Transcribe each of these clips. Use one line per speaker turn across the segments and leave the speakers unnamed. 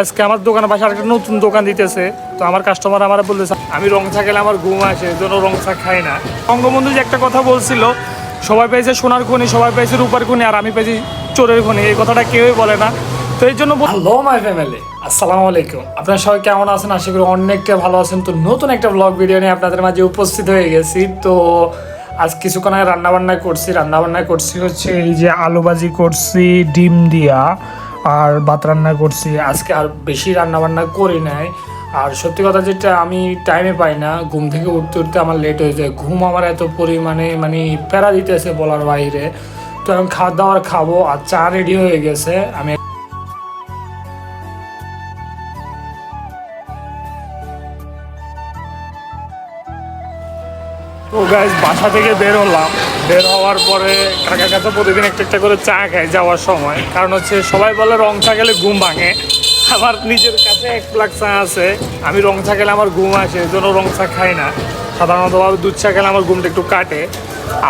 আজকে আমার দোকানে পাশে আরেকটা নতুন দোকান দিতেছে। তো আমার কাস্টমার আমার বলতেছে, আমি রং চা খেলে আমার ঘুম আসে, এই জন্য রং চা খাই না। বঙ্গবন্ধু যে একটা কথা বলছিল, সবাই পেয়েছে সোনার খনি, সবাই পেয়েছে রূপার খনি, আর আমি পেয়েছি চোরের খনি। এই কথাটা কেউই বলে না। তো এই জন্য হ্যালো মাই ফ্যামিলি আসসালামু আলাইকুম। আপনারা সবাই কেমন আছেন? আশা করি অনেকটা ভালো আছেন। তো নতুন একটা ব্লগ ভিডিও নিয়ে আপনাদের মাঝে উপস্থিত হয়ে গেছি। তো আজ কিছুক্ষণ আগে রান্না বান্না করছি। রান্না বান্না করছি হচ্ছে এই যে আলু ভাজি করছি, ডিম দিয়া। আর ভাত রান্না করছি। আজকে আর বেশি রান্না বান্না করি নাই। আর সত্যি কথা যেটা, আমি টাইমে পাই না। ঘুম থেকে উঠতে উঠতে আমার লেট হয়ে যায়। ঘুম আমার এত পরিমাণে মানে প্যারা দিতেছে বলার বাইরে। তো আমি খাওয়া দাওয়ার খাব আর চা রেডি হয়ে গেছে। আমি তো গাইজ বাসা থেকে বের হলাম। বের হওয়ার পরে কাকার কাছে প্রতিদিন একটা একটা করে চা খাই যাওয়ার সময়। কারণ হচ্ছে সবাই বলে রং চা খেলে ঘুম ভাঙে। আমার নিজের কাছে এক প্লাক চা আছে। আমি রং চা খেলে আমার ঘুম আসে এই জন্য রং চা খাই না। সাধারণতভাবে দুধ চা খেলে আমার ঘুমটা একটু কাটে।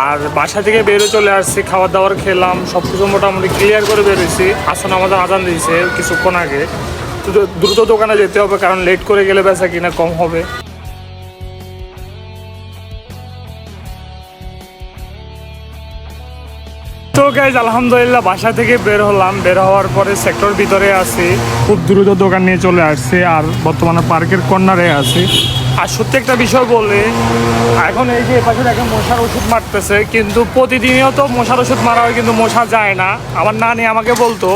আর বাসা থেকে বেরো চলে আসছি খাবার দাবার খেলাম সব কিছু মোটামুটি ক্লিয়ার করে বেরোইছি। আসলে আমাদের আজান দিয়েছে কিছুক্ষণ আগে। দ্রুত দোকানে যেতে হবে, কারণ লেট করে গেলে বেচা কিনা কম হবে। তো গাইজ আলহামদুলিল্লাহ বাসা থেকে বের হলাম। বের হওয়ার পরে সেক্টর ভিতরে আছি। খুব দ্রুত দোকান নিয়ে চলে আসছে আর বর্তমানে পার্কের কর্নারে আছি। আর সত্যি একটা বিষয় বলে, এখন এই যে এপাশে দেখেন মশার ওষুধ মারতেছে, কিন্তু প্রতিদিনও তো মশার ওষুধ মারা হয়, কিন্তু মশা যায় না। আমার নানি আমাকে বলতো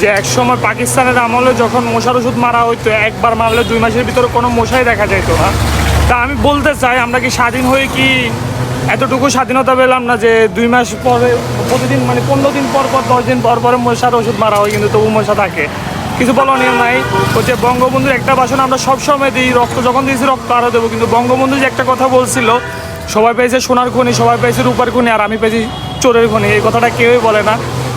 যে এক সময় পাকিস্তানের আমলে যখন মশার ওষুধ মারা হইতো, একবার মারলে দুই মাসের ভিতরে কোনো মশাই দেখা যেত না। তা আমি বলতে চাই, আমরা কি স্বাধীন হয়ে কি এতটুকু স্বাধীনতা পেলাম না যে দুই মাস পরে, প্রতিদিন মানে পনেরো দিন পর পর, দশ দিন পর পরে মশার ওষুধ মারা হয়, কিন্তু তবু মশা থাকে। কিছু বলার নিয়ম নাই। হচ্ছে বঙ্গবন্ধুর একটা বাসন আমরা সবসময় দিই, রক্ত যখন দিয়েছি রক্ত আরও দেবো, কিন্তু বঙ্গবন্ধু যে একটা কথা বলছিল, সবাই পেয়েছে সোনার খনি, সবাই পেয়েছে রূপার খনি, আর আমি পেয়েছি চোরের খনি, এই কথাটা কেউই বলে না।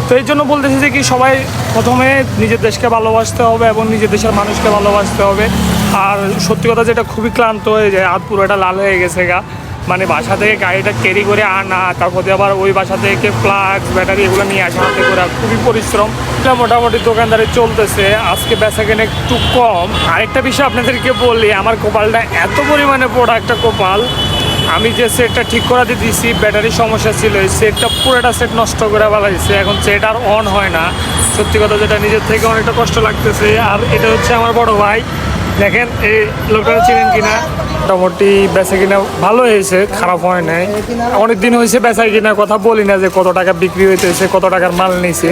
তো এই জন্য বলতেছি যে কি, সবাই প্রথমে নিজের দেশকে ভালোবাসতে হবে এবং নিজের দেশের মানুষকে ভালোবাসতে হবে। আর সত্যি কথা যেটা খুবই ক্লান্ত হয়ে যায়, হাত পুরোটা লাল হয়ে গেছে গা। মানে বাসা থেকে গাড়িটা ক্যারি করে আনা, তারপর আবার ওই বাসা থেকে প্লাগ ব্যাটারি এগুলো নিয়ে আসা, হাতে করে খুবই পরিশ্রম। এটা মোটামুটি দোকানদারে চলতেছে। আজকে বেচা কেনে একটু কম। আরেকটা বিষয় আপনাদেরকে বলি, আমার কপালটা এত পরিমাণে পোড়া একটা কপাল। আমি যে সেটটা ঠিক করাতে দিয়েছি ব্যাটারির সমস্যা ছিল, এই সেটটা পুরোটা সেট নষ্ট করে ফেলাইছে। এখন সেট আর অন হয় না। সত্যি কথা যেটা, নিজের থেকে অনেকটা কষ্ট লাগতেছে। আর এটা হচ্ছে আমার বড় ভাই। দেখেন এই লোকটা চিনেন কিনা? মোটামুটি বেচা কিনা ভালো হয়েছে, খারাপ হয় নাই। অনেক দিন হয়েছে বেচা কিনা, কথা বলি না যে কত টাকা বিক্রি হইতেছে, কত টাকার মাল নিছে।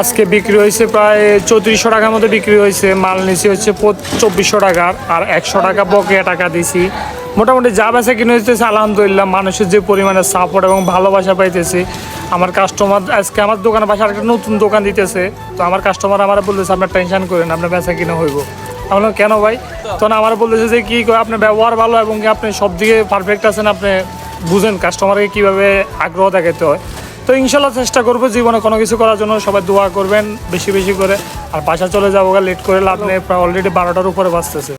আজকে বিক্রি হয়েছে প্রায় চৌত্রিশশো টাকার মতো বিক্রি হয়েছে, মাল নিছি হচ্ছে চব্বিশশো টাকার আর একশো টাকা বকেয়া টাকা দিছি। মোটামুটি যা বেচা কিনে হইতেছে, আলহামদুলিল্লাহ, মানুষের যে পরিমাণে সাপোর্ট এবং ভালোবাসা পাইতেছে, আমার কাস্টমার আজকে আমার দোকানের পাশে আরেকটা নতুন দোকান দিতেছে, তো আমার কাস্টমার আমার বলতেছে, আপনার টেনশন করেন, আপনার বেচা কিনা হইব। আমি কেন ভাই? তখন আমার বলতেছে যে কি আপনি ব্যবহার ভালো এবং আপনি সব দিকে পারফেক্ট আছেন, আপনি বুঝেন কাস্টমারকে কীভাবে আগ্রহ দেখাতে হয়। তো ইনশাল্লাহ চেষ্টা করব জীবনে কোনো কিছু করার জন্য, সবাই দোয়া করবেন বেশি বেশি করে। আর বাসা চলে যাব লেট করে লাভ নেই অলরেডি বারোটার উপরে বাঁচতেছে